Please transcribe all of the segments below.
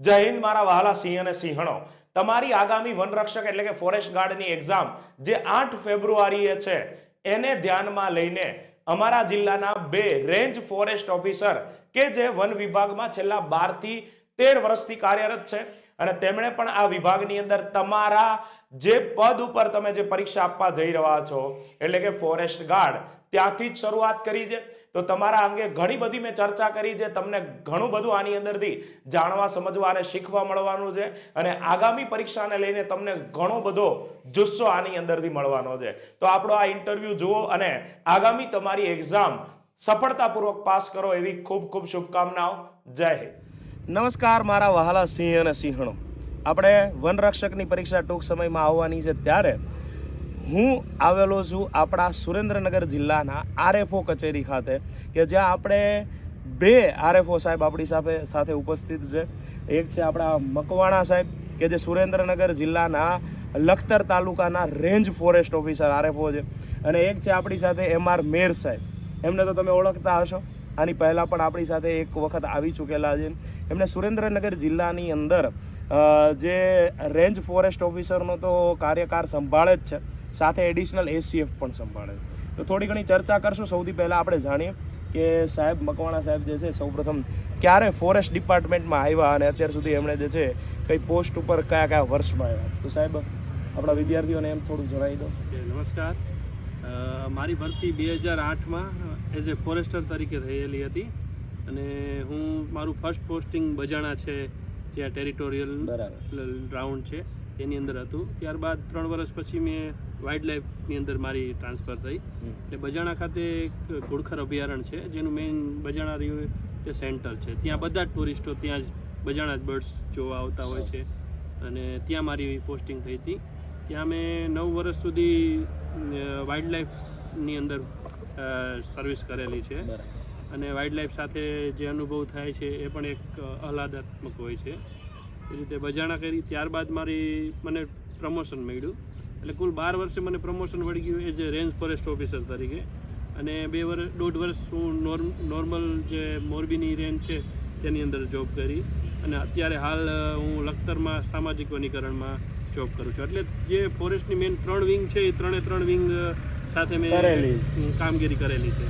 જય હિન્દ, મારા વહાલા સિંહ અને સિંહણો. તમારી આગામી વનરક્ષક એટલે કે ફોરેસ્ટ ગાર્ડની એક્ઝામ જે આઠ ફેબ્રુઆરીએ છે, એને ધ્યાનમાં લઈને અમારા જિલ્લાના બે રેન્જ ફોરેસ્ટ ઓફિસર કે જે વન વિભાગમાં છેલ્લા બારથી તેર વર્ષથી કાર્યરત છે અને તેમણે પણ આ વિભાગની અંદર તમારા જે પદ ઉપર તમે જે પરીક્ષા આપવા જઈ રહ્યા છો, એટલે કે ફોરેસ્ટ ગાર્ડ ત્યાંથી જ શરૂઆત કરી છે. તો તમારા અંગે ઘણી બધી મેં ચર્ચા કરી છે. તમને ઘણું બધું આની અંદરથી જાણવા, સમજવા અને શીખવા મળવાનું છે. અને આગામી પરીક્ષાને લઈને તમને ઘણો બધો જુસ્સો આની અંદરથી મળવાનો છે. તો આપણો આ ઇન્ટરવ્યૂ જુઓ અને આગામી તમારી એક્ઝામ સફળતાપૂર્વક પાસ કરો એવી ખૂબ ખૂબ શુભકામનાઓ. જય હિન્દ. નમસ્કાર, મારા વહાલા સિંહ અને સિંહણો. આપણે વનરક્ષકની પરીક્ષા ટૂંક સમયમાં આવવાની છે ત્યારે હું આવેલો છું આપણા સુરેન્દ્રનગર જિલ્લાના આરએફઓ કચેરી ખાતે, કે જ્યાં આપણે બે આરએફઓ સાહેબ આપણી સાથે સાથે ઉપસ્થિત છે. એક છે આપણા મકવાણા સાહેબ, કે જે સુરેન્દ્રનગર જિલ્લાના લખતર તાલુકાના રેન્જ ફોરેસ્ટ ઓફિસર આરએફઓ છે. અને એક છે આપણી સાથે એમ આર મેર સાહેબ. એમને તો તમે ઓળખતા હશો. આની પહેલાં પણ આપણી સાથે એક વખત આવી ચૂકેલા છે. એમણે સુરેન્દ્રનગર જિલ્લાની અંદર જે રેન્જ ફોરેસ્ટ ઓફિસરનો તો કાર્યકાર સંભાળે જ છે. સાથે એડિશનલ એસીએફ પણ સંભાળે છે. તો થોડી ઘણી ચર્ચા કરશું. સૌથી પહેલાં આપણે જાણીએ કે સાહેબ મકવાણા સાહેબ જે છે સૌપ્રથમ ક્યારે ફોરેસ્ટ ડિપાર્ટમેન્ટમાં આવ્યા અને અત્યાર સુધી એમણે જે છે કઈ પોસ્ટ ઉપર કયા કયા વર્ષમાં આવ્યા? તો સાહેબ આપણા વિદ્યાર્થીઓને એમ થોડું જણાવી દો. કે નમસ્કાર. મારી ભરતી બે હજાર આઠમાં એઝ એ ફોરેસ્ટર તરીકે થયેલી હતી અને હું મારું ફર્સ્ટ પોસ્ટિંગ બજાણા છે જ્યાં ટેરિટોરિયલ રાઉન્ડ છે તેની અંદર હતું. ત્યારબાદ ત્રણ વર્ષ પછી મેં વાઇલ્ડ લાઈફની અંદર મારી ટ્રાન્સફર થઈ. એટલે બજાણા ખાતે એક ઘોડખર અભયારણ્ય છે જેનું મેઇન બજાણા રહ્યું તે સેન્ટર છે. ત્યાં બધા જ ટુરિસ્ટો ત્યાં જ બજાણા જ બર્ડ્સ જોવા આવતા હોય છે. અને ત્યાં મારી પોસ્ટિંગ થઈ હતી. ત્યાં મેં નવ વર્ષ સુધી વાઇલ્ડ લાઈફની અંદર સર્વિસ કરેલી છે. અને વાઇલ્ડ લાઈફ સાથે જે અનુભવ થાય છે એ પણ એક આહલાદાત્મક હોય છે. એ રીતે બજાણા કરી ત્યારબાદ મારી મને પ્રમોશન મળ્યું. એટલે કુલ બાર વર્ષે મને પ્રમોશન મળી ગયું as a range forest officer તરીકે. અને બે વર્ષ દોઢ વર્ષ હું નોર્મ નોર્મલ જે મોરબીની રેન્જ છે તેની અંદર જોબ કરી. અને અત્યારે હાલ હું લખતરમાં સામાજિક વનીકરણમાં જોબ કરું છું. એટલે જે ફોરેસ્ટની મેઇન ત્રણ વિંગ છે એ ત્રણે ત્રણ વિંગ સાથે મેં કામગીરી કરેલી છે.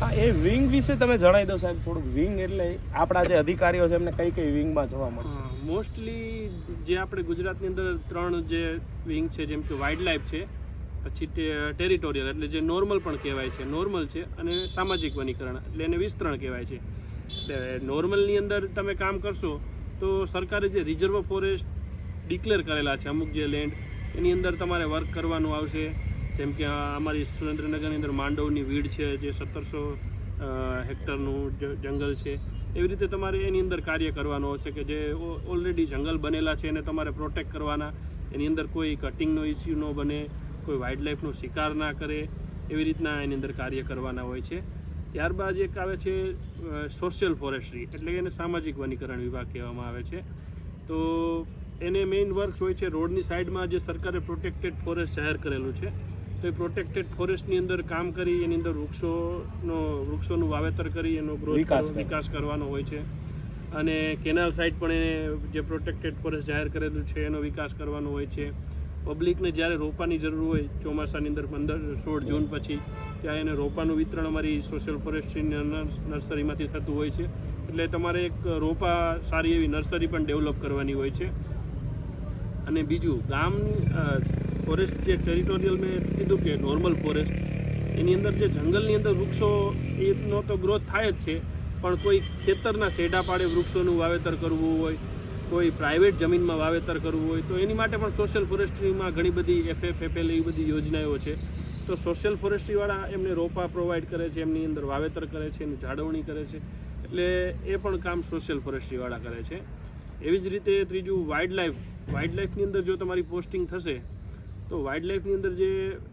હા, એ વિંગ વિશે તમે જણાવી દો સાહેબ, થોડુંક વિંગ એટલે આપણા જે અધિકારીઓ છે એમને કઈ કઈ વિંગમાં જોવા મળશે? મોસ્ટલી જે આપણે ગુજરાતની અંદર ત્રણ જે વિંગ છે, જેમ કે વાઇલ્ડ લાઈફ છે, પછી ટેરિટોરિયલ એટલે જે નોર્મલ પણ કહેવાય છે નોર્મલ છે અને સામાજિક વનીકરણ એટલે એને વિસ્તરણ કહેવાય છે. એટલે નોર્મલની અંદર તમે કામ કરશો તો સરકારે જે રિઝર્વ ફોરેસ્ટ ડિક્લેર કરેલા છે, અમુક જે લેન્ડ એની અંદર તમારે વર્ક કરવાનું આવશે. જેમ કે અમારી સુરેન્દ્રનગરની અંદર માંડવની વીડ છે, જે સત્તરસો હેક્ટરનું જંગલ છે. એવી રીતે તમારે એની અંદર કાર્ય કરવાનું હશે કે જે ઓલરેડી જંગલ બનેલા છે એને તમારે પ્રોટેક્ટ કરવાના. એની અંદર કોઈ કટિંગનો ઇસ્યુ ન બને, કોઈ વાઇલ્ડ લાઈફનો શિકાર ના કરે, એવી રીતના એની અંદર કાર્ય કરવાના હોય છે. ત્યારબાદ એક આવે છે સોશિયલ ફોરેસ્ટ્રી એટલે એને સામાજિક વનીકરણ વિભાગ કહેવામાં આવે છે. તો એને મેઇન વર્ક હોય છે, રોડની સાઈડમાં જે સરકારે પ્રોટેક્ટેડ ફોરેસ્ટ જાહેર કરેલું છે. તો એ પ્રોટેક્ટેડ ફોરેસ્ટની અંદર કામ કરી એની અંદર વૃક્ષોનો વૃક્ષોનું વાવેતર કરી એનો ગ્રોથ વિકાસ વિકાસ કરવાનો હોય છે. અને કેનાલ સાઇડ પણ એને જે પ્રોટેક્ટેડ ફોરેસ્ટ જાહેર કરેલું છે એનો વિકાસ કરવાનો હોય છે. પબ્લિકને જ્યારે રોપાની જરૂર હોય ચોમાસાની અંદર પંદર સોળ જૂન પછી ત્યાં એને રોપાનું વિતરણ અમારી સોશિયલ ફોરેસ્ટ્રી નર્સરીમાંથી થતું હોય છે. એટલે તમારે એક રોપા સારી એવી નર્સરી પણ ડેવલપ કરવાની હોય છે. અને બીજું ગામની ફોરેસ્ટ જે ટેરિટોરિયલ મેં કીધું કે નોર્મલ ફોરેસ્ટ એની અંદર જે જંગલની અંદર વૃક્ષો એનો તો ગ્રોથ થાય જ છે. પણ કોઈ ખેતરના શેઢા પાડે વૃક્ષોનું વાવેતર કરવું હોય, કોઈ પ્રાઇવેટ જમીનમાં વાવેતર કરવું હોય, તો એની માટે પણ સોશિયલ ફોરેસ્ટ્રીમાં ઘણી બધી એફએફ એફએલ એવી બધી યોજનાઓ છે. તો સોશિયલ ફોરેસ્ટ્રીવાળા એમને રોપા પ્રોવાઈડ કરે છે, એમની અંદર વાવેતર કરે છે, એની જાળવણી કરે છે. એટલે એ પણ કામ સોશિયલ ફોરેસ્ટ્રીવાળા કરે છે. એવી જ રીતે ત્રીજું વાઇલ્ડ લાઈફ વાઇલ્ડ લાઈફની અંદર જો તમારી પોસ્ટિંગ થશે તો વાઇલ્ડ લાઈફની અંદર જે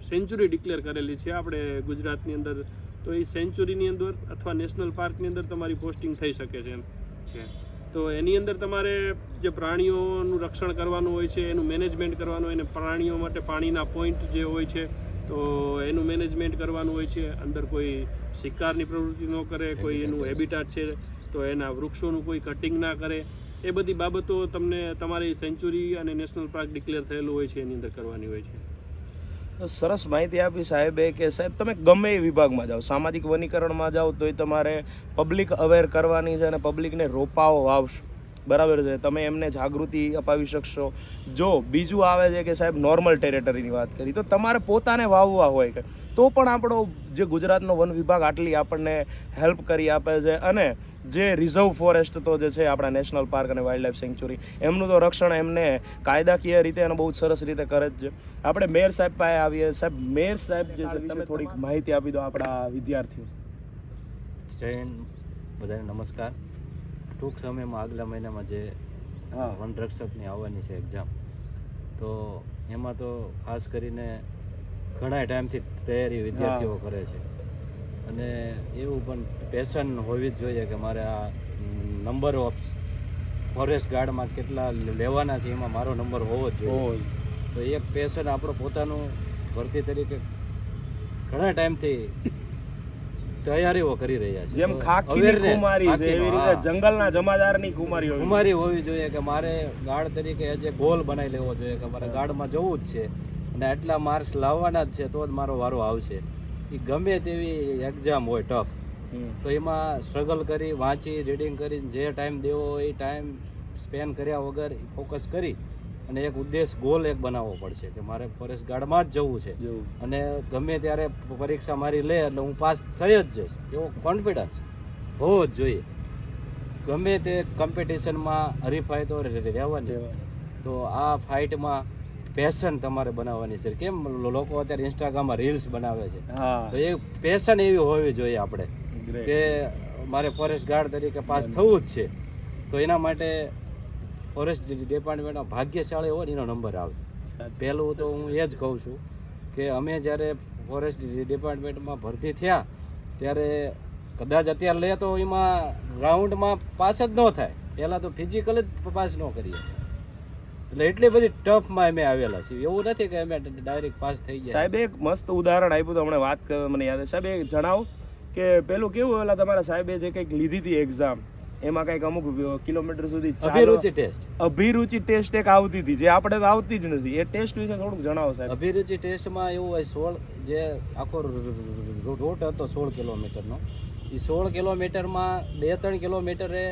સેન્ચુરી ડિક્લેર કરેલી છે આપણે ગુજરાતની અંદર, તો એ સેન્ચુરીની અંદર અથવા નેશનલ પાર્કની અંદર તમારી પોસ્ટિંગ થઈ શકે છે છે. તો એની અંદર તમારે જે પ્રાણીઓનું રક્ષણ કરવાનું હોય છે, એનું મેનેજમેન્ટ કરવાનું હોય, અને પ્રાણીઓ માટે પાણીના પોઈન્ટ જે હોય છે, તો એનું મેનેજમેન્ટ કરવાનું હોય છે. અંદર કોઈ શિકારની પ્રવૃત્તિ ન કરે, કોઈ એનું હેબિટાટ છે, તો એના વૃક્ષોનું કોઈ કટિંગ ના કરે. એ બધી બાબતો તમને તમારી સેન્ચુરી અને નેશનલ પાર્ક ડિક્લેર થયેલું હોય છે, એની અંદર કરવાની હોય છે. સરસ માહિતી આપી સાહેબે કે સાહેબ તમે ગમે એ વિભાગમાં જાઓ, સામાજિક વનીકરણમાં જાઓ તોય તમારે પબ્લિક અવેર કરવાની છે અને પબ્લિકને રોપાઓ વાવશો બરાબર છે. તમે એમને જાગૃતિ અપાવી શકશો. જો બીજું આવે છે કે સાહેબ નોર્મલ ટેરેટરીની વાત કરી, તો તમારે પોતાને વાવવા હોય કે, તો પણ આપણો જે ગુજરાતનો વન વિભાગ આટલી આપણને હેલ્પ કરી આપે છે અને જે રિઝર્વ ફોરેસ્ટ તો જે છે આપણા નેશનલ પાર્ક અને વાઇલ્ડ લાઈફ સેન્ચ્યુરી એમનું તો રક્ષણ એમને કાયદાકીય રીતે અને બહુ સરસ રીતે કરે જ છે. આપણે મેયર સાહેબ પાસે આવીએ. સાહેબ, મેયર સાહેબ જે છે, તમે થોડીક માહિતી આપી દો આપણા વિદ્યાર્થીઓ. જય બધાને નમસ્કાર. ટૂંક સમયમાં આગલા મહિનામાં જે. વનરક્ષકની આવવાની છે એક્ઝામ તો એમાં તો ખાસ કરીને ઘણા ટાઈમથી તૈયારી વિદ્યાર્થીઓ કરે છે. અને એવું પણ પેશન હોવી જ જોઈએ કે મારે આ નંબર ઓફ ફોરેસ્ટ ગાર્ડમાં કેટલા લેવાના છે એમાં મારો નંબર હોવો જ જોઈએ. તો એ પેશન આપણો પોતાનું ભરતી તરીકે ઘણા ટાઈમથી તૈયારીઓ કરી રહ્યા છે. જેમ તો ખાખીની કુમારી છે એવી રીતે જંગલના જમાદારની કુમારી હોવી કુમારી હોવી જોઈએ કે મારે ગાર્ડ તરીકે જે ગોલ બનાવી લેવો જોઈએ કે મારે ગાર્ડમાં જવું જ છે. અને આટલા માર્ક્સ લાવવાના જ છે તો જ મારો વારો આવશે. એ ગમે તેવી એક્ઝામ હોય ટફ તો એમાં સ્ટ્રગલ કરી વાંચી રીડિંગ કરીને જે ટાઈમ દેવો હોય એ ટાઈમ સ્પેન્ડ કર્યા વગર ફોકસ કરી. અને એક ઉદ્દેશ ગોલ એક બનાવવો પડશે કે મારે ફોરેસ્ટ ગાર્ડમાં જ જવું છે. અને ગમે ત્યારે પરીક્ષા મારી લે એટલે હું પાસ થઈ જ જઈશ. એવો કોન્ફિડન્સ હોવો જ જોઈએ. ગમે તે કોમ્પિટિશનમાં હરીફાઈ તો રહેવાની. તો આ ફાઇટમાં પેશન તમારે બનાવવાની છે. કેમ? લોકો અત્યારે ઇન્સ્ટાગ્રામમાં રીલ્સ બનાવે છે. તો એ પેશન એવી હોવી જોઈએ આપણે કે મારે ફોરેસ્ટ ગાર્ડ તરીકે પાસ થવું જ છે. તો એના માટે ફોરેસ્ટ ડિપાર્ટમેન્ટમાં ભાગ્યશાળી હોય એનો નંબર આવે. પહેલું તો હું એ જ કહું છું કે અમે જ્યારે ફોરેસ્ટ ડિપાર્ટમેન્ટમાં ભરતી થયા ત્યારે કદાચ અત્યારે લે તો એમાં ગ્રાઉન્ડમાં પાસ જ ન થાય. પહેલાં તો ફિઝિકલ જ પાસ ન કરીએ. એટલે એટલી બધી ટફમાં અમે આવેલા છીએ. એવું નથી કે અમે ડાયરેક્ટ પાસ થઈ ગયા. સાહેબ એક મસ્ત ઉદાહરણ આપ્યું તો હમણાં વાત કરવા મને યાદ સાહેબ એ જણાવો કે પેલું કેવું ઓલા તમારા સાહેબે જે કંઈક લીધી હતી એક્ઝામ એમાં કંઈક અમુક કિલોમીટર સુધી અભિરુચિ ટેસ્ટ. અભિરુચિ ટેસ્ટ એક આવતી હતી. જે આપણે તો આવતી જ નથી. એ ટેસ્ટ વિશે થોડુંક જણાવો સાહેબ. અભિરુચિ ટેસ્ટમાં એવું હોય સોળ જે આખો રૂટ હતો સોળ કિલોમીટરનો. એ સોળ કિલોમીટરમાં બે ત્રણ કિલોમીટરે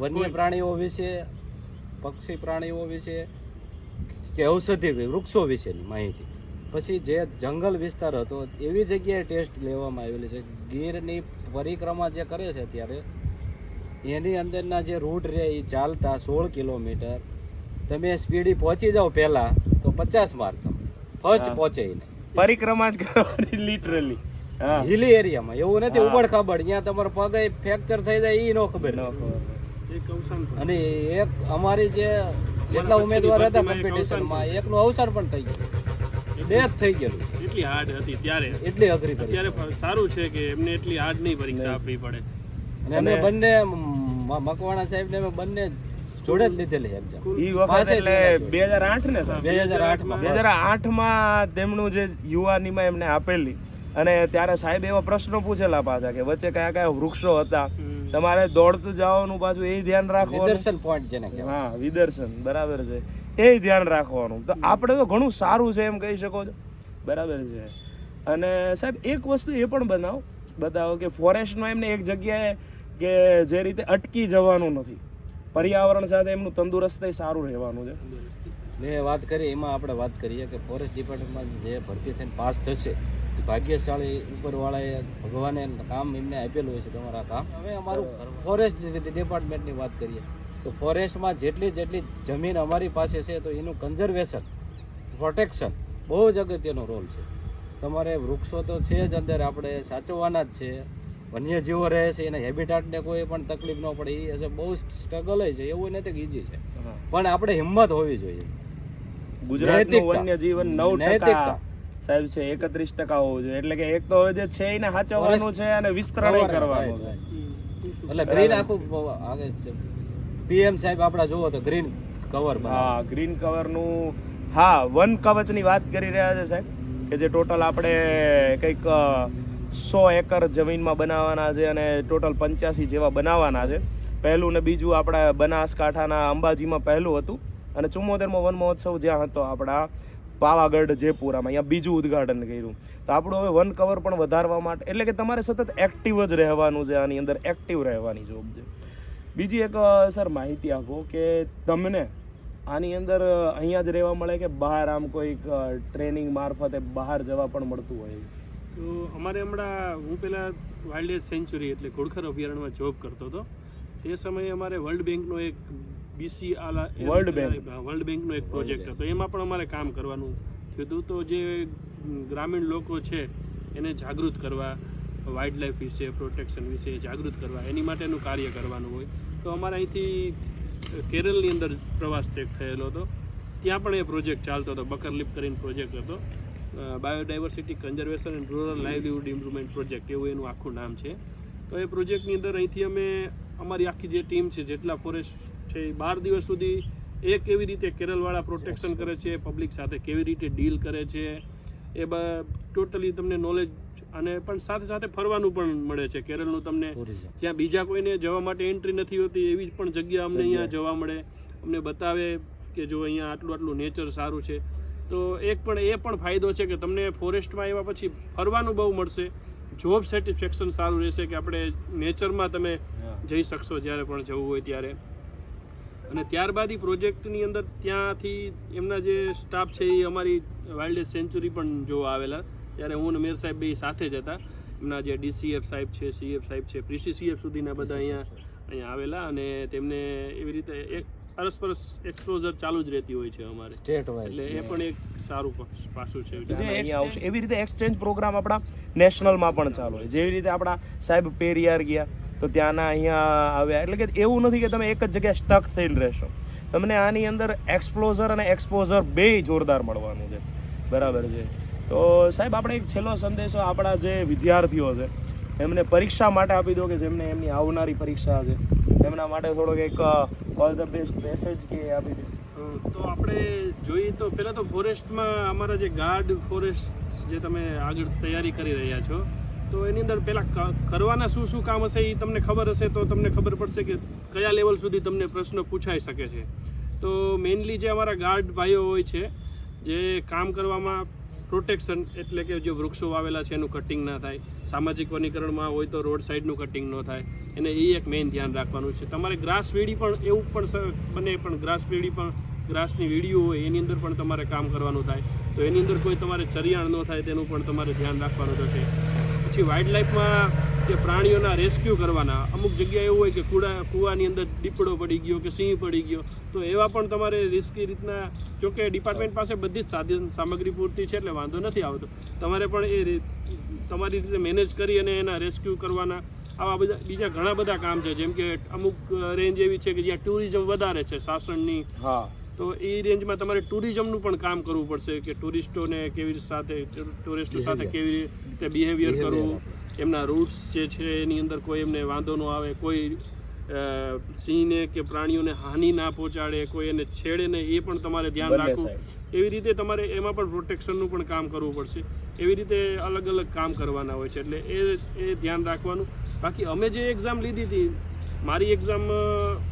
વન્ય પ્રાણીઓ વિશે પક્ષી પ્રાણીઓ વિશે કે ઔષધિ વૃક્ષો વિશેની માહિતી. પછી જે જંગલ વિસ્તાર હતો એવી જગ્યાએ ટેસ્ટ લેવામાં આવેલી છે. ગીરની પરિક્રમા જે કરે છે અત્યારે એની અંદરના જે રૂટ રહે એ ચાલતા સોળ કિલોમીટર. તમે સ્પીડી પહોંચી જાઓ પહેલા તો પચાસ માર્ક ફર્સ્ટ પહોંચે એને પરિક્રમા જ કરવાની લિટરલી હિલી એરિયામાં એવું નથી ઉબડ ખાબડ. ત્યાં તમારો પગ ફ્રેક્ચર થઈ જાય એ નો ખબર ખબર. અને એક અમારી જે જેટલા ઉમેદવાર હતા એક કોમ્પિટિશનમાં એકનું અવસર પણ થઈ ગયું. ડેથ થઈ ગયેલું. એટલી હાર્ડ હતી ત્યારે. એટલી અઘરી અત્યારે સારું છે કે એમને એટલી હાર્ડ નહીં પરીક્ષા આપવી પડે. અને અમે બંને મકવાણા સાહેબ ને અમે બંને જોડે જ લીધેલી એક્ઝામ ઈ વખત એટલે લેવા બે હજાર આઠ ને સાહેબ? 2008 માં 2008 માં તેમનું જે યુવાનીમાં એમને આપેલી. અને ત્યારે સાહેબ એવા પ્રશ્નો પૂછેલા પાછા કે વચ્ચે કયા કયા વૃક્ષો હતા. તમારે દોડતું જવાનું પાછું એ ધ્યાન રાખવાનું. વિદર્શન પોઈન્ટ જેને કહેવાય. હા વિદર્શન બરાબર છે. એ ધ્યાન રાખવાનું. તો આપણે તો ઘણું સારું છે એમ કહી શકો છો. બરાબર છે. અને સાહેબ એક વસ્તુ એ પણ બનાવો. બતાવો કે ફોરેસ્ટમાં એમને એક જગ્યાએ કે જે રીતે અટકી જવાનું નથી. પર્યાવરણ સાથે એમનું તંદુરસ્ત સારું રહેવાનું છે. મેં વાત કરી એમાં આપણે વાત કરીએ કે ફોરેસ્ટ ડિપાર્ટમેન્ટમાં જે ભરતી થઈને પાસ થશે ભાગ્યશાળી ઉપરવાળાએ ભગવાને કામ એમને આપેલું હોય છે તમારા કામ. હવે અમારું ફોરેસ્ટ ડિપાર્ટમેન્ટની વાત કરીએ, તો ફોરેસ્ટમાં જેટલી જેટલી જમીન અમારી પાસે છે, તો એનું કન્ઝર્વેશન પ્રોટેક્શન બહુ જ અગત્યનો રોલ છે. તમારે વૃક્ષો તો છે જ અંદર, આપણે સાચવવાના જ છે. વન્યજીવો રહે છે એના હેબિટાટને કોઈ પણ તકલીફ ન પડે એ હશે બહુ સ્ટ્રગલ છે એવું નથી કે ઈઝી છે. પણ આપણે હિંમત હોવી જોઈએ. ગુજરાતનું વન્યજીવન વન્ય જીવન નવ ટકા નૈતિકતા. સાહેબ છે એકત્રીસ ટકા હોવું જોઈએ. એટલે કે એક તો જે છે એને સાચવવાનું છે અને વિસ્તરણ કરવાનું છે એટલે ગ્રીન આખું આગળ છે. પીએમ સાહેબ આપણા જોવો તો ગ્રીન કવર હા ગ્રીન કવરનું હા વન કવચની વાત કરી રહ્યા છે સાહેબ કે જે ટોટલ આપણે કંઈક સો એકર જમીનમાં બનાવવાના છે અને ટોટલ પંચ્યાસી જેવા બનાવવાના છે. પહેલું ને બીજું આપણા બનાસકાંઠાના અંબાજીમાં પહેલું હતું અને ચુમ્મોતેરમો વન મહોત્સવ જ્યાં હતો આપણા પાવાગઢ જયપુરામાં અહીંયા બીજું ઉદઘાટન કર્યું. તો આપણું હવે વન કવર પણ વધારવા માટે, એટલે કે તમારે સતત એક્ટિવ જ રહેવાનું છે, આની અંદર એક્ટિવ રહેવાની જોબ છે. બીજી એક સર, માહિતી આપો કે તમને આની અંદર અહીંયા જ રહેવા મળે કે બહાર આમ કોઈક ટ્રેનિંગ મારફતે બહાર જવા પણ મળતું હોય? તો અમારે હમણાં હું પહેલાં વાઇલ્ડ લાઈફ સેન્ચુરી એટલે ઘોડખર અભયારણ્યમાં જોબ કરતો હતો. તે સમયે અમારે વર્લ્ડ બેંકનો એક બીસી આલા વર્લ્ડ બેંક? વર્લ્ડ બેંકનો એક પ્રોજેક્ટ હતો. એમાં પણ અમારે કામ કરવાનું થયું હતું. તો જે ગ્રામીણ લોકો છે એને જાગૃત કરવા વાઇલ્ડ લાઈફ વિશે પ્રોટેક્શન વિશે જાગૃત કરવા એની માટેનું કાર્ય કરવાનું હોય. તો અમારે અહીંથી કેરળની અંદર પ્રવાસ થયેલો હતો. ત્યાં પણ એ પ્રોજેક્ટ ચાલતો હતો. બકરલિપ કરીને પ્રોજેક્ટ હતો. Biodiversity conservation and rural livelihood improvement project એવું એનું આખું નામ છે. તો એ પ્રોજેક્ટની અંદર અહીંથી અમે અમારી આખી જે ટીમ છે જેટલા ફોરેસ્ટ છે એ બાર દિવસ સુધી એ કેવી રીતે કેરળવાળા પ્રોટેક્શન કરે છે પબ્લિક સાથે કેવી રીતે ડીલ કરે છે એ ટોટલી તમને નોલેજ અને પણ સાથે સાથે ફરવાનું પણ મળે છે. કેરળનું તમને જ્યાં બીજા કોઈને જવા માટે એન્ટ્રી નથી હોતી એવી પણ જગ્યા અમને અહીંયા જવા મળે. અમને બતાવે કે જો અહીંયા આટલું આટલું નેચર સારું છે. તો એક પણ એ પણ ફાયદો છે કે તમને ફોરેસ્ટમાં આવ્યા પછી ફરવાનું બહુ મળશે. જોબ સેટિસ્ફેક્શન સારું રહેશે કે આપણે નેચરમાં તમે જઈ શકશો જ્યારે પણ જવું હોય ત્યારે. અને ત્યારબાદ એ પ્રોજેક્ટની અંદર ત્યાંથી એમના જે સ્ટાફ છે એ અમારી વાઇલ્ડ સેન્ચુરી પણ જોવા આવેલા. ત્યારે હું અને મેર સાહેબ બે સાથે જ હતા. એમના જે ડીસીએફ સાહેબ છે સીએફ સાહેબ છે પીસીસીએફ સુધીના બધા અહીંયા અહીંયા આવેલા અને તેમને એવી રીતે એક અરસપરસ એક્સપોઝર ચાલુ જ રહેતી હોય છે અમારે. સ્ટેટ એટલે એ પણ એક સારું પાસું છે. અહીંયા આવશે. એવી રીતે એક્સચેન્જ પ્રોગ્રામ આપણા નેશનલમાં પણ ચાલુ હોય. જેવી રીતે આપણા સાહેબ પેરિયાર ગયા તો ત્યાંના અહીંયા આવ્યા. એટલે કે એવું નથી કે તમે એક જ જગ્યાએ સ્ટક થઈને રહેશો. તમને આની અંદર એક્સપ્લોઝર અને એક્સપોઝર બે જોરદાર મળવાનું છે. બરાબર છે. તો સાહેબ આપણે એક છેલ્લો સંદેશો આપણા જે વિદ્યાર્થીઓ છે એમને પરીક્ષા માટે આપી દો કે જેમને એમની આવનારી પરીક્ષા છે. એમના માટે થોડોક એક ઓલ ધ બેસ્ટ મેસેજ કે આપી દો. તો આપણે જોઈએ તો પહેલાં તો ફોરેસ્ટમાં અમારા જે ગાર્ડ ફોરેસ્ટ જે તમે આગળ તૈયારી કરી રહ્યા છો, તો એની અંદર પહેલાં કરવાના શું શું કામ હશે એ તમને ખબર હશે તો તમને ખબર પડશે કે કયા લેવલ સુધી તમને પ્રશ્ન પૂછાઈ શકે છે. તો મેઇનલી જે અમારા ગાર્ડ ભાઈઓ હોય છે, જે કામ કરવામાં પ્રોટેક્શન એટલે કે જે વૃક્ષો વાવેલા છે એનું કટિંગ ના થાય. સામાજિક વનીકરણમાં હોય તો રોડ સાઈડનું કટિંગ ન થાય. એને એ એક મેઇન ધ્યાન રાખવાનું છે. તમારે ગ્રાસ વીડી પણ એવું પણ બને, પણ ગ્રાસ વીડી પણ ગ્રાસની વીડીઓ હોય, એની અંદર પણ તમારે કામ કરવાનું થાય. તો એની અંદર કોઈ તમારે ચરિયાણ ન થાય, તેનું પણ તમારે ધ્યાન રાખવાનું થશે. પછી વાઇલ્ડ લાઈફમાં જે પ્રાણીઓના રેસ્ક્યુ કરવાના, અમુક જગ્યાએ એવું હોય કે કુડા, કૂવાની અંદર દીપડો પડી ગયો કે સિંહ પડી ગયો, તો એવા પણ તમારે રિસ્કી રીતના, જોકે ડિપાર્ટમેન્ટ પાસે બધી જ સાધન, સામગ્રી પૂરતી છે એટલે વાંધો નથી આવતો. તમારે પણ એ તમારી રીતે મેનેજ કરી અને એના રેસ્ક્યુ કરવાના, આવા બધા, બીજા ઘણા બધા કામ છે, જેમ કે અમુક રેન્જ એવી છે કે જ્યાં ટુરિઝમ વધારે છે, સાસણની. હા. તો એ રેન્જમાં તમારે ટુરિઝમનું પણ કામ કરવું પડશે કે ટુરિસ્ટોને કેવી રીતે સાથે ટુરિસ્ટો સાથે કેવી રીતે બિહેવિયર કરવું એમના રૂટ્સ જે છે એની અંદર કોઈ એમને વાંધો ન આવે કોઈ સિંહને કે પ્રાણીઓને હાનિ ના પહોંચાડે કોઈ એને છેડે ને એ પણ તમારે ધ્યાન રાખવું. એવી રીતે તમારે એમાં પણ પ્રોટેક્શનનું પણ કામ કરવું પડશે. એવી રીતે અલગ અલગ કામ કરવાના હોય છે એટલે એ એ ધ્યાન રાખવાનું. બાકી અમે જે એક્ઝામ લીધી હતી મારી એક્ઝામ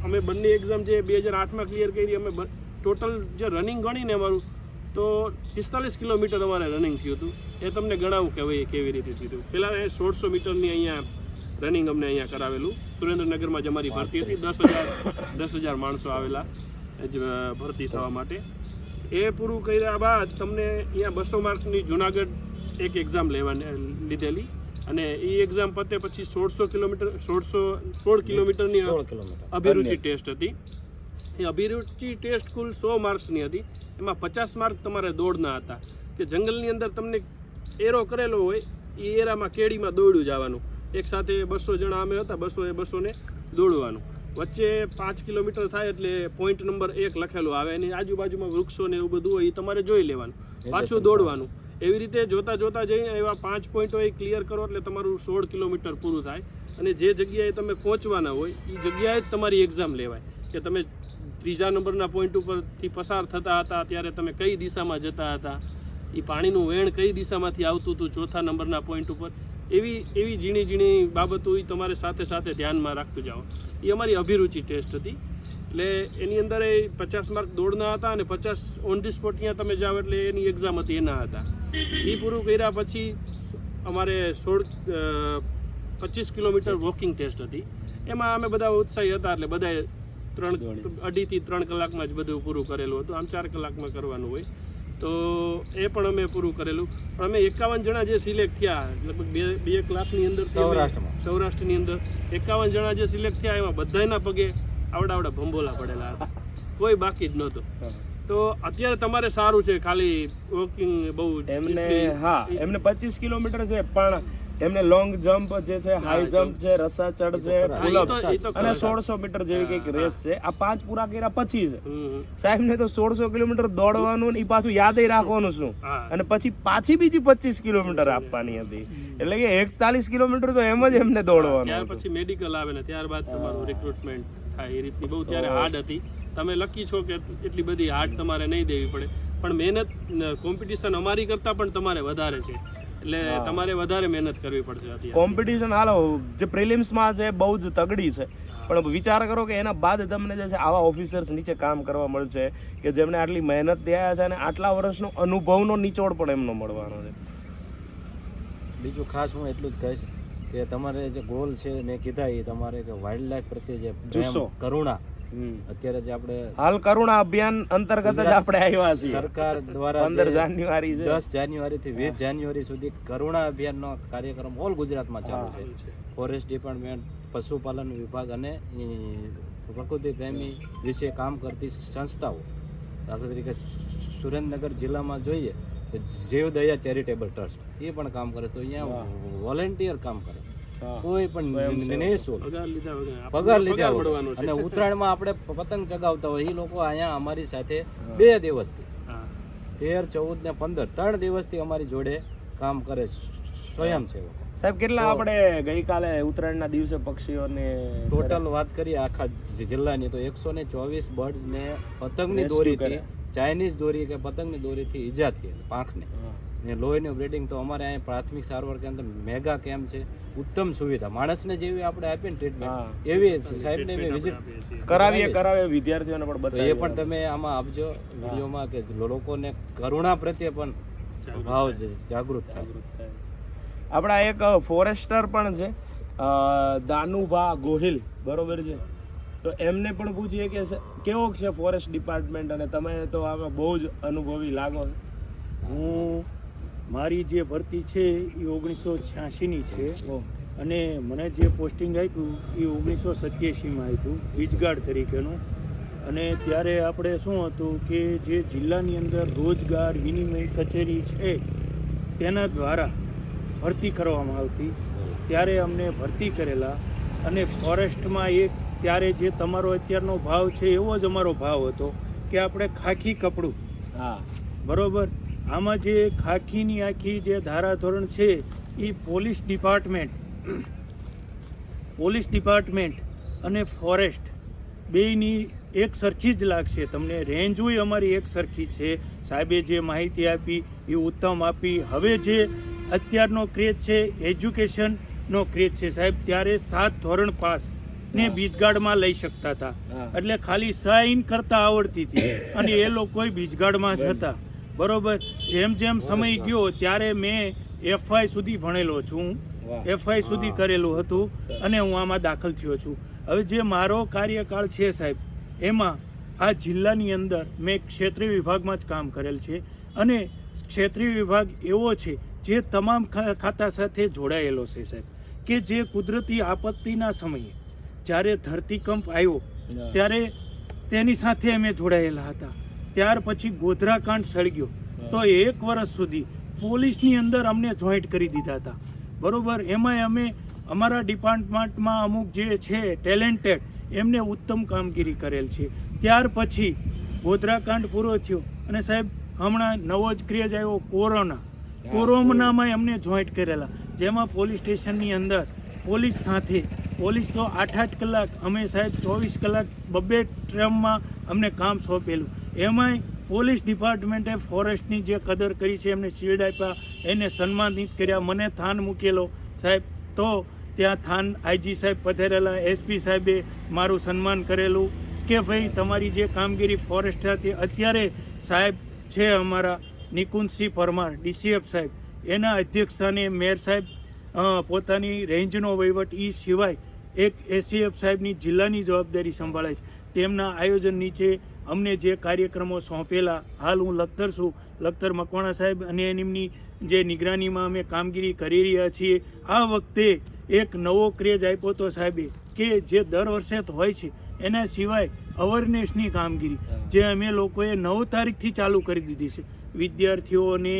અમે બંને એક્ઝામ જે બે હજાર આઠમાં ક્લિયર કરી અમે ટોટલ જે રનિંગ ગણીને અમારું તો પિસ્તાલીસ કિલોમીટર અમારે રનિંગ થયું હતું. એ તમને ગણાવું કે ભાઈ કેવી રીતે થયું પહેલાં એ સોળસો મીટરની અહીંયા રનિંગ અમને અહીંયા કરાવેલું. સુરેન્દ્રનગરમાં જ અમારી ભરતી હતી. દસ હજાર દસ હજાર માણસો આવેલા ભરતી થવા માટે. એ પૂરું કર્યા બાદ તમને અહીંયા બસો માર્કની જુનાગઢ એક એક્ઝામ લેવાની લીધેલી. અને એ એક્ઝામ પતે પછી સોળસો કિલોમીટર સોળસો સોળ કિલોમીટરની અભિરુચિ ટેસ્ટ હતી. એ અભિરુચિ ટેસ્ટ કુલ સો માર્ક્સની હતી. એમાં પચાસ માર્ક તમારે દોડના હતા. કે જંગલની અંદર તમને એરો કરેલો હોય એ એરામાં કેડીમાં દોડ્યું જવાનું. એક સાથે બસો જણા અમે હતા બસો એ બસોને દોડવાનું. વચ્ચે પાંચ કિલોમીટર થાય એટલે પોઈન્ટ નંબર એક લખેલો આવે. એની આજુબાજુમાં વૃક્ષો ને એવું બધું હોય એ તમારે જોઈ લેવાનું. પાછું દોડવાનું. એવી રીતે જોતા જોતા જઈને એવા પાંચ પોઈન્ટો એ ક્લિયર કરો એટલે તમારું સોળ કિલોમીટર પૂરું થાય. અને જે જગ્યાએ તમે પહોંચવાના હોય એ જગ્યાએ જ તમારી એક્ઝામ લેવાય. કે તમે ત્રીજા નંબરના પોઈન્ટ ઉપરથી પસાર થતા હતા, ત્યારે તમે કઈ દિશામાં જતા હતા? એ પાણીનું વેણ કઈ દિશામાંથી આવતું હતું ચોથા નંબરના પોઈન્ટ ઉપર? એવી એવી ઝીણી ઝીણી બાબતો એ તમારે સાથે સાથે ધ્યાનમાં રાખતું જાઓ એ અમારી અભિરુચિ ટેસ્ટ હતી. એટલે એની અંદર એ પચાસ માર્ક દોડના હતા અને પચાસ ઓન ધી સ્પોટ ત્યાં તમે જાઓ એટલે એની એક્ઝામ હતી એના હતા. એ પૂરું કર્યા પછી અમારે સોળ પચીસ કિલોમીટર વોકિંગ ટેસ્ટ હતી. એમાં અમે બધા ઉત્સાહી હતા એટલે બધાએ ત્રણ અઢીથી ત્રણ કલાકમાં જ બધું પૂરું કરેલું હતું. આમ ચાર કલાકમાં કરવાનું હોય. તો એ પણ અમે પૂરું કરેલું. પણ અમે એકાવન જણા જે સિલેક્ટ થયા લગભગ બે બે કલાકની અંદર સૌરાષ્ટ્રમાં. સૌરાષ્ટ્રની અંદર એકાવન જણા જે સિલેક્ટ થયા એમાં બધાના પગે આવડા આવડા ભંભોલા પડેલા હતા. કોઈ બાકી જ નહોતું. તો અત્યારે તમારે સારું છે ખાલી વોકિંગ બહુ એમને હા એમને પચીસ કિલોમીટર છે પણ એમને લોંગ જમ્પ જે છે હાઈ જમ્પ છે રસા ચડ છે પુલઅપ અને. સોળસો મીટર જેવી કંઈક રેસ છે. આ પાંચ પૂરા કર્યા પછી છે. સાહેબ ને તો સોળસો કિલોમીટર દોડવાનું ને એ પાછું યાદ રાખવાનું શું? અને પછી પાછી બીજી પચીસ કિલોમીટર આપવાની હતી. એટલે કે એકતાલીસ કિલોમીટર તો એમ જ એમને દોડવાનું ત્યાર પછી મેડિકલ આવે ને ત્યારબાદ તમારું રિક્રુટમેન્ટ થાય. એ રીતની બહુ ત્યારે હાર્ડ હતી. તમે લકી છો કે એટલી બધી હાર્ડ તમારે નહીં દેવી પડે. પણ મહેનત કોમ્પિટિશન અમારી કરતાં પણ તમારે વધારે છે. એટલે તમારે વધારે મહેનત કરવી પડશે કોમ્પિટિશન હાલો જે પ્રિલિમ્સમાં છે બહુ જ તગડી છે. પણ વિચાર કરો કે એના બાદ તમને જે છે આવા ઓફિસર્સ નીચે કામ કરવા મળશે કે જેમણે આટલી મહેનત થયા છે અને આટલા વર્ષનો અનુભવનો નિચોડ પણ એમનો મળવાનો છે. બીજું ખાસ હું એટલું જ કહીશ કે તમારે જે ગોલ છે મેં કીધા એ તમારે કે વાઇલ્ડ લાઈફ પ્રત્યે જે કરુણા અત્યારે જે આપણે હાલ કરુણા અભિયાન અંતર્ગત જ આપણે આવ્યા છીએ. સરકાર દ્વારા પંદર જાન્યુઆરી દસ જાન્યુઆરી થી વીસ જાન્યુઆરી સુધી કરુણા અભિયાનનો કાર્યક્રમ ઓલ ગુજરાતમાં ચાલુ છે. ફોરેસ્ટ ડિપાર્ટમેન્ટ પશુપાલન વિભાગ અને પ્રકૃતિ પ્રેમી વિશે કામ કરતી સંસ્થાઓ. દાખલા તરીકે સુરેન્દ્રનગર જિલ્લામાં જોઈએ તો જીવદયા ચેરિટેબલ ટ્રસ્ટ એ પણ કામ કરે તો અહીંયા વોલેન્ટિયર કામ કરે. કોઈ પણ નહીં. નિઃશુલ્ક પગાર લીધા વગર. છે. અને ઉત્તરાયણમાં આપણે પતંગ ચગાવતા હોય એ લોકો અહીંયા અમારી સાથે બે દિવસથી. તેર ચૌદ ને પંદર ત્રણ દિવસથી અમારી જોડે કામ કરે સ્વયંસેવક. સાહેબ કેટલા આપણે ગઈકાલે ઉત્તરાયણના દિવસે પક્ષીઓને ટોટલ વાત કરીએ આખા જિલ્લાની તો એકસો ને ચોવીસ બર્ડ ને પતંગની દોરીથી. ચાઇનીઝ દોરી કે પતંગની દોરીથી ઈજા થઈ પાંખને. ને લોહીનું બ્રીડિંગ તો અમારે અહીંયા પ્રાથમિક સારવાર કેન્દ્ર મેગા કેમ્પ છે. ઉત્તમ સુવિધા. માણસને જેવી આપણે આપીએ ને ટ્રીટમેન્ટ એવી સાહેબને વિઝિટ. કરાવીએ કરાવીએ વિદ્યાર્થીઓને પણ એ પણ તમે આમાં આપજો વિડીયોમાં કે લોકોને કરુણા પ્રત્યે પણ ભાવ જાગૃત થાય. થાય. આપણા એક ફોરેસ્ટર પણ છે દાનુભા ગોહિલ બરોબર છે? તો એમને પણ પૂછીએ કે કેવો છે ફોરેસ્ટ ડિપાર્ટમેન્ટ? અને તમે તો આમાં બહુ જ અનુભવી લાગો હું મારી જે ભરતી છે એ ઓગણીસો છ્યાસીની છે. અને મને જે પોસ્ટિંગ આપ્યું એ ઓગણીસો સત્યાસીમાં આપ્યું બીજગાર્ડ તરીકેનું. અને ત્યારે આપણે શું હતું કે જે જિલ્લાની અંદર રોજગાર વિનિમય કચેરી છે તેના દ્વારા ભરતી કરવામાં આવતી. ત્યારે અમને ભરતી કરેલા. અને ફોરેસ્ટમાં એક ત્યારે જે તમારો અત્યારનો ભાવ છે એવો જ અમારો ભાવ હતો કે આપણે ખાખી કપડું. હા. બરોબર? આમાં જે ખાખીની આખી જે ધારાધોરણ છે એ પોલીસ ડિપાર્ટમેન્ટ પોલીસ ડિપાર્ટમેન્ટ અને ફોરેસ્ટ બેયની એક સરખી જ લાગશે. તમને રેન્જ હોય અમારી એક સરખી છે. સાહેબે જે માહિતી આપી એ ઉત્તમ આપી. હવે જે અત્યારનો ક્રેઝ છે એજ્યુકેશનનો ક્રેઝ છે સાહેબ ત્યારે સાત ધોરણ પાસ ને બીજગાડમાં લઈ શકતા હતા. એટલે ખાલી સાઈન કરતા આવડતી હતી. અને એ લોકો બીજગાડમાં જ હતા. બરોબર? જેમ જેમ સમય ગયો ત્યારે મેં એફઆઈ સુધી ભણેલો છું. એફઆઈ સુધી કરેલું હતું અને હું આમાં દાખલ થયો છું. હવે જે મારો કાર્યકાળ છે સાહેબ એમાં આ જિલ્લાની અંદર મેં ક્ષેત્રીય વિભાગમાં જ કામ કરેલ છે અને ક્ષેત્રીય વિભાગ એવો છે જે તમામ ખાતા સાથે જોડાયેલો છે સાહેબ. કે જે કુદરતી આપત્તિના સમયે જ્યારે ધરતીકંપ આવ્યો ત્યારે તેની સાથે અમે જોડાયેલા હતા. ત્યાર પછી ગોધરાકાંડ સળગ્યો. તો એક વર્ષ સુધી પોલીસની અંદર અમને જોઈન્ટ કરી દીધા હતા. બરાબર એમાંય અમે અમારા ડિપાર્ટમેન્ટમાં અમુક જે છે ટેલેન્ટેડ એમને ઉત્તમ કામગીરી કરેલ છે. ત્યાર પછી ગોધરાકાંડ પૂરો થયો. અને સાહેબ હમણાં નવો જ ક્રેઝ આવ્યો કોરોના. કોરોનામાં અમને જોઈન્ટ કરેલા. જેમાં પોલીસ સ્ટેશનની અંદર પોલીસ સાથે પોલીસ તો આઠ આઠ કલાક અમે સાહેબ ચોવીસ કલાક બબ્બે ટ્રમમાં અમને કામ સોંપેલું. એમાંય પોલીસ ડિપાર્ટમેન્ટે ફોરેસ્ટની જે કદર કરી છે, એમને શિલ્ડ આપ્યા, એને સન્માનિત કર્યા. મને થાન મૂકેલો સાહેબ. તો ત્યાં થાન આઈજી સાહેબ પધારેલા એસપી સાહેબે મારું સન્માન કરેલું કે ભાઈ તમારી જે કામગીરી ફોરેસ્ટ હતી અત્યારે સાહેબ છે અમારા નિકુંજસિંહ પરમાર, ડીસીએફ સાહેબ. એના અધ્યક્ષસ્થાને મેયર સાહેબ પોતાની રેન્જનો વહીવટ એ સિવાય એક એસીએફ સાહેબની જિલ્લાની જવાબદારી સંભાળે છે. તેમના આયોજન નીચે અમને જે કાર્યક્રમો સોંપેલા હાલ હું લખતર છું. લખતર મકવાણા સાહેબ અને એમની જે નિગરાનીમાં અમે કામગીરી કરી રહ્યા છીએ. આ વખતે એક નવો ક્રેઝ આપ્યો તો સાહેબે કે જે દર વર્ષે તો હોય છે એના સિવાય અવેરનેસની કામગીરી જે અમે લોકોએ નવ તારીખથી ચાલુ કરી દીધી છે. વિદ્યાર્થીઓને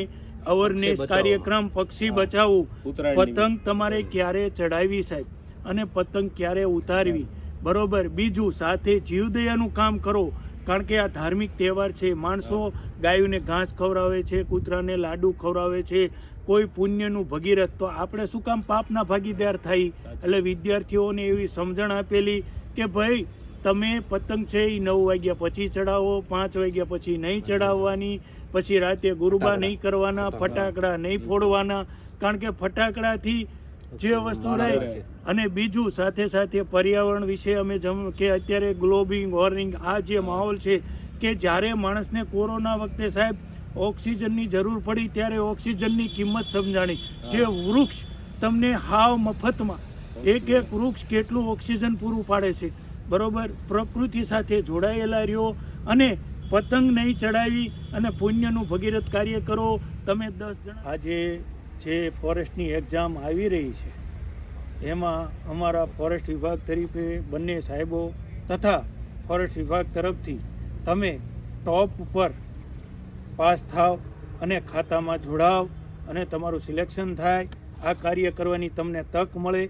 અવેરનેસ કાર્યક્રમ પક્ષી બચાવવું. પતંગ તમારે ક્યારે ચડાવવી સાહેબ? અને પતંગ ક્યારે ઉતારવી? બરોબર બીજું સાથે જીવદયાનું કામ કરો. કારણ કે આ ધાર્મિક તહેવાર છે માણસો ગાયોને ઘાસ ખવડાવે છે કૂતરાને લાડુ ખવડાવે છે કોઈ પુણ્યનું ભગીરથ. તો આપણે શું કામ પાપના ભાગીદાર થઈ એટલે વિદ્યાર્થીઓને એવી સમજણ આપેલી કે ભાઈ તમે પતંગ છે એ નવ વાગ્યા પછી ચડાવો પાંચ વાગ્યા પછી નહીં ચડાવવાની પછી રાતે ગુરુબા નહીં કરવાના ફટાકડા. નહીં ફોડવાના. કારણ કે ફટાકડાથી જે વસ્તુ રહે અને બીજું સાથે સાથે પર્યાવરણ વિશે અમે જમ કે અત્યારે ગ્લોબિંગ વોર્નિંગ આ જે માહોલ છે કે જ્યારે માણસને કોરોના વખતે સાહેબ ઓક્સિજનની જરૂર પડી ત્યારે ઓક્સિજનની કિંમત સમજાણી. જે વૃક્ષ તમને હાવ મફતમાં એક એક વૃક્ષ કેટલું ઓક્સિજન પૂરું પાડે છે. બરોબર? પ્રકૃતિ સાથે જોડાયેલા રહ્યો અને પતંગ નહીં ચડાવી અને પુણ્યનું ભગીરથ કાર્ય કરો. તમે દસ જણા આજે જે ફોરેસ્ટની એક્ઝામ આવી રહી છે, એમાં અમારા ફોરેસ્ટ વિભાગ તરીકે બંને સાહેબો તથા ફોરેસ્ટ વિભાગ તરફથી તમે ટોપ ઉપર પાસ થાવ અને ખાતામાં જોડાવ અને તમારું સિલેક્શન થાય, આ કાર્ય કરવાની તમને તક મળે,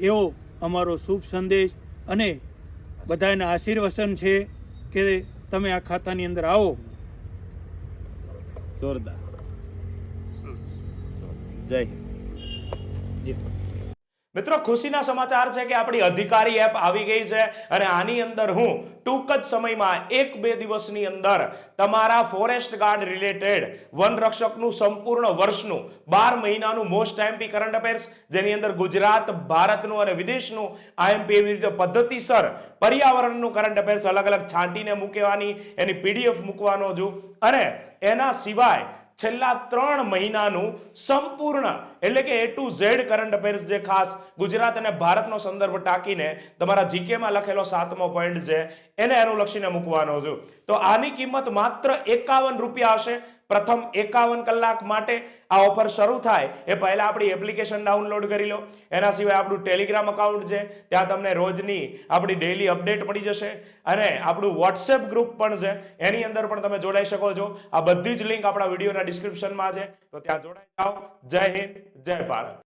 એવો અમારો શુભ સંદેશ અને બધાના આશીર્વચન છે કે તમે આ ખાતાની અંદર આવો. જોરદાર. જય મિત્રો, ખુશીના સમાચાર છે કે આપણી અધિકારી એપ આવી ગઈ છે અને આની અંદર હું ટૂંક જ સમયમાં એક બે દિવસની અંદર તમારા ફોરેસ્ટ ગાર્ડ રિલેટેડ વન રક્ષકનું સંપૂર્ણ વર્ષનું બાર મહિનાનું મોસ્ટ આઈએમપી કરંટ અફેર્સ, જેની અંદર ગુજરાત, ભારતનું અને વિદેશનું આઈએમપી એવી રીતે પદ્ધતિસર પર્યાવરણનું કરંટ અફેર્સ અલગ અલગ છાંટીને મૂકવાની, એની પીડીએફ મૂકવાનો છું. અને એના સિવાય છેલ્લા ત્રણ મહિનાનું સંપૂર્ણ એટલે કે A to Z current affairs જે ખાસ ગુજરાત અને ભારતનો સંદર્ભ ટાંકીને તમારા જીકેમાં લખેલો સાતમો પોઈન્ટ છે, એને એનું લક્ષીને મૂકવાનો છું. તો આની કિંમત માત્ર એકાવન રૂપિયા હશે. પ્રથમ એકાવન કલાક માટે આ ઓફર શરૂ થાય. એ પહેલા આપણી એપ્લિકેશન ડાઉનલોડ કરી લો. એના સિવાય આપણું ટેલિગ્રામ અકાઉન્ટ છે. ત્યાં તમને રોજની આપણી ડેઇલી અપડેટ મળી જશે. અને આપણું વોટ્સએપ ગ્રુપ પણ છે. એની અંદર પણ તમે જોડાઈ શકો છો. આ બધી જ લિંક આપણા વિડીયોના ડિસ્ક્રિપ્શનમાં છે. તો ત્યાં જોડાઈ જાઓ. જય હિન્દ, જય ભારત.